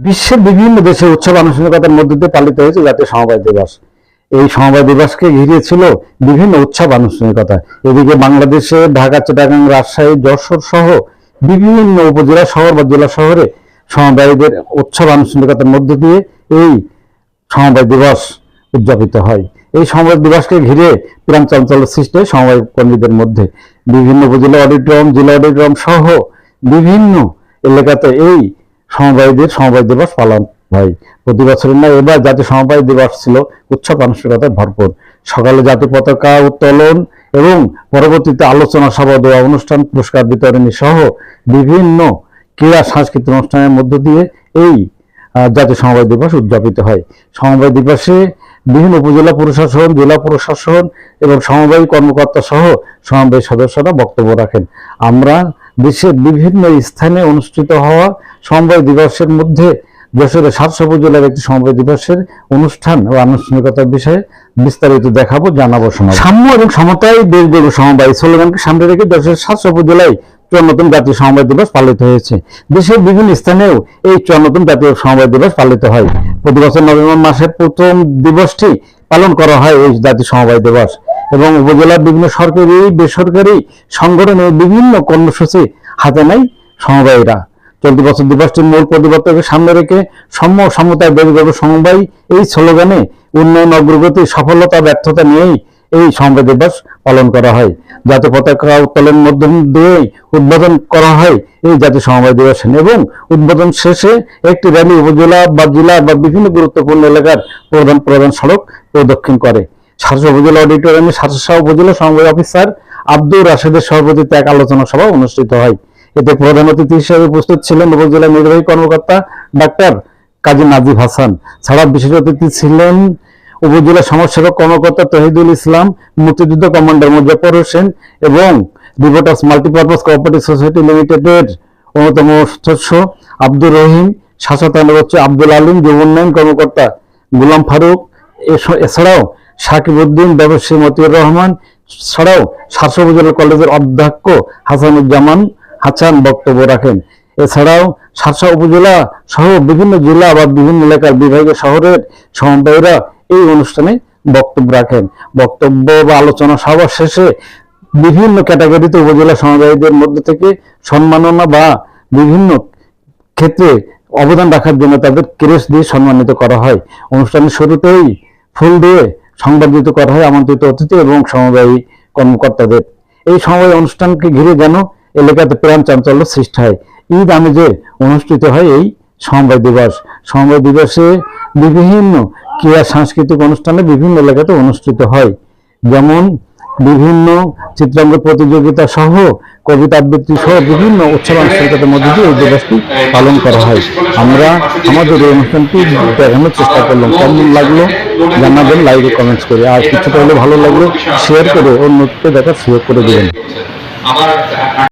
বিশ্বের বিভিন্ন দেশে উৎসব আনুষ্ঠানিকতার মধ্য দিয়ে পালিত হয়েছে জাতীয় সমবায় দিবস। এই সমবায় দিবসকে ঘিরে ছিল বিভিন্ন উৎসব আনুষ্ঠানিকতা। এদিকে বাংলাদেশে ঢাকা, চিটাগাং, রাজশাহী, যশোর সহ বিভিন্ন উপজেলা, শহর বা জেলা শহরে সমবায়ীদের উৎসব আনুষ্ঠানিকতার মধ্য দিয়ে এই সমবায় দিবস উদযাপিত হয়। এই সমবায় দিবসকে ঘিরে প্রাণ চঞ্চল সৃষ্টি হয় সমবায় কর্মীদের মধ্যে। বিভিন্ন উপজেলা অডিটোরিয়াম জেলা অডিটোরিয়াম সহ বিভিন্ন এলাকাতে এই সমবায়ীদের সমবায় দিবস পালন হয়। প্রতি বছরের না এবার জাতীয় সমবায় দিবস ছিল উৎসব আনুষ্ঠানিকতায় ভরপুর। সকালে জাতীয় পতাকা উত্তোলন এবং পরবর্তীতে আলোচনা সভা দেওয়া অনুষ্ঠান, পুরস্কার বিতরণী সহ বিভিন্ন ক্রীড়া সাংস্কৃতিক অনুষ্ঠানের মধ্য দিয়ে এই জাতীয় সমবায় দিবস উদযাপিত হয়। সমবায় দিবসে বিভিন্ন উপজেলা প্রশাসন, জেলা প্রশাসন এবং সমবায় কর্মকর্তা সহ সমবায় সদস্যরা বক্তব্য রাখেন। আমরা দেশের বিভিন্ন স্থানে অনুষ্ঠিত হওয়া সমবায় দিবসের মধ্যে যশোরের সাতশো উপজেলার একটি সমবায় দিবসের অনুষ্ঠান ও আনুষ্ঠানিকতার বিষয়ে বিস্তারিত দেখাবো, জানাব, শোনাবো। সাম্য এবং সমতায় দেশ গড়ব সমবায় স্লোগানকে সামনে রেখে যশোরের সাতশো উপজেলায় চুয়ান্নতম জাতীয় সমবায় দিবস পালিত হয়েছে। দেশের বিভিন্ন স্থানেও এই চুয়ান্নতম জাতীয় সমবায় দিবস পালিত হয়। প্রতি বছর নভেম্বর মাসের প্রথম দিবসটি পালন করা হয় এই জাতীয় সমবায় দিবস। এবং উপজেলার বিভিন্ন সরকারি, বেসরকারি সংগঠনের বিভিন্ন কর্মসূচি হাতে নেয় সমবায়ীরা। চলতি বছর দিবসটির মূল প্রতিবদ্ধকে সামনে রেখে সাম্য সমতায় বেড়ে যাবে সমবায় এই স্লোগানে উন্নয়ন অগ্রগতি, সফলতা, ব্যর্থতা নিয়েই এই সমবায় দিবস পালন করা হয়। জাতীয় পতাকা উত্তোলনের মধ্য দিয়ে উদ্বোধন করা হয় এই জাতীয় সমবায় দিবস এবং উদ্বোধন শেষে একটি র্যালি উপজেলা বা জেলা বা বিভিন্ন গুরুত্বপূর্ণ এলাকার প্রধান প্রধান সড়ক প্রদক্ষিণ করে। সাতশো উপজেলা অডিটোরিয়ামে সাতশো উপজেলা সমবায় অফিসার আব্দুর রাশেদের সভাপতিত্বে এক আলোচনা সভা অনুষ্ঠিত হয়। এতে প্রধান অতিথি হিসেবে উপস্থিত ছিলেন উপজেলা নির্বাহী কর্মকর্তা ডাক্তার কাজী নাজিব হাসান। ছাড়া বিশেষ অতিথি ছিলেন উপজেলা সমাজসেবক কর্মকর্তা তহিদুল ইসলাম, মুক্তিযুদ্ধ কমান্ডার মুজাফর হোসেন এবং রিভোটাস মাল্টিপারপাস কোঅপারেটিভ সোসাইটি লিমিটেডের অন্যতম সদস্য আব্দুর রহিম হচ্ছে আব্দুল আলিম, যুব উন্নয়ন কর্মকর্তা গুলাম ফারুক। এছাড়াও সাকিব উদ্দিন ব্যবসায়ী মতিউর রহমান ছাড়াও সাতশো উপজেলা কলেজের অধ্যক্ষ হাসানুজ্জামান হাসান বক্তব্য রাখেন। এছাড়াও সাতশো উপজেলা সহ বিভিন্ন জেলা বা বিভিন্ন এলাকার বিভাগীয় শহরের সমবায়ীরা এই অনুষ্ঠানে বক্তব্য রাখেন। বক্তব্য বা আলোচনা সভা শেষে বিভিন্ন ক্যাটাগরিতে উপজেলা সমবায়ীদের মধ্যে থেকে সম্মাননা বা বিভিন্ন ক্ষেত্রে অবদান রাখার জন্য তাদের ক্রেস দিয়ে সম্মানিত করা হয়। অনুষ্ঠানের শুরুতেই ফুল দিয়ে সংবর্ধিত করা হয়, আমন্ত্রিত অতিথি এবং সমবায়ী কর্মকর্তাদের। এই সমবায় অনুষ্ঠানকে ঘিরে যেন এলাকাতে প্রাণ চাঞ্চল্য সৃষ্টি হয়। ঈদ আমেজে অনুষ্ঠিত হয় এই সমবায় দিবস। সমবায় দিবসে বিভিন্ন ক্রীড়া, সাংস্কৃতিক অনুষ্ঠানে বিভিন্ন এলাকাতে অনুষ্ঠিত হয়। যেমন বিভিন্ন চিত্রাঙ্গ প্রতিযোগিতা সহ কবিতা আবৃত্তি সহ বিভিন্ন উৎসব মধ্যে দিয়ে এই দিবসটি পালন করা হয়। আমরা আমাদের এই অনুষ্ঠানটি দেখানোর চেষ্টা করলাম। কেমন লাগল জানাবেন লাইভে কমেন্টস করে। আর কিছুটা হলে ভালো লাগল শেয়ার করে অন্যকে দেখার সুযোগ করে দেবেন।